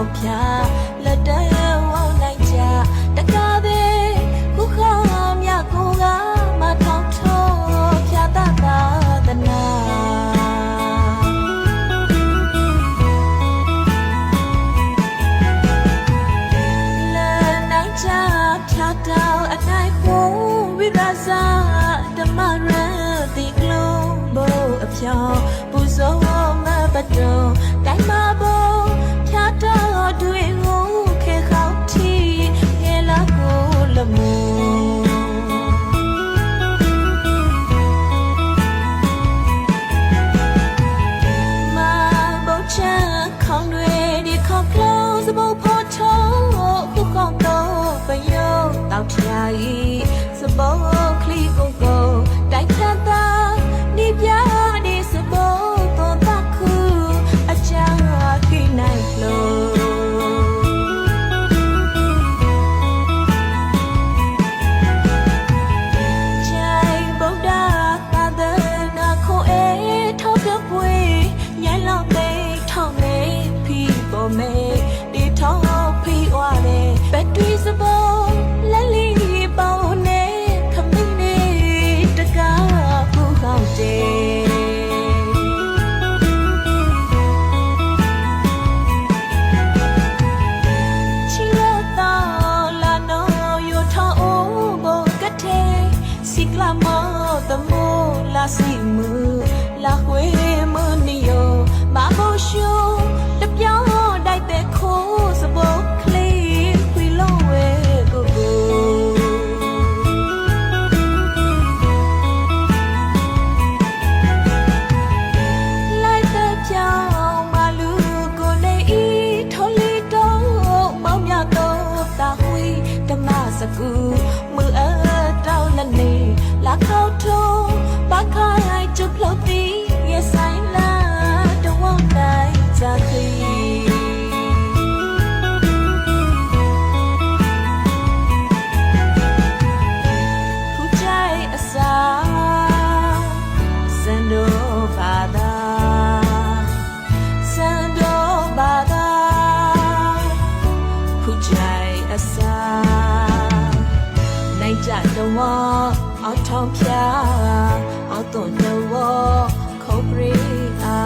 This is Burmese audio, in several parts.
တော့ဖြာလက်တန်းဝောင်းလိုက်ကြတကားပဲခုခါမြကိုကမထောက်ထောဖြာတာသာသနာတော့အတိုင်းခိုးဝိပါစာဓမ္မရတိကလုံးဘောအဖြောပူဇော်မပတော် တော်မေတီထောင်းဖိဝါတဲ့ဘက်တရီစပေါ်လက်လီပေါနဲ့ခမင်းနေတကားဖူးခေါက်တဲ့စီမူလာခွေမနီယောမဘောရှူ တော်ဝအောက်ထောင်ဖြာအောက်တော်တော်ဝခေါပရိအာ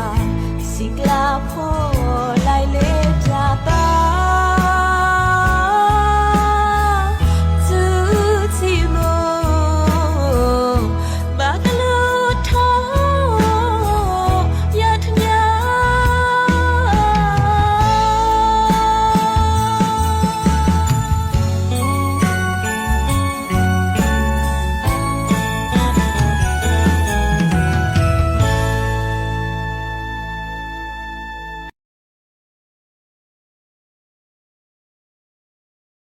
စီကလာဖို့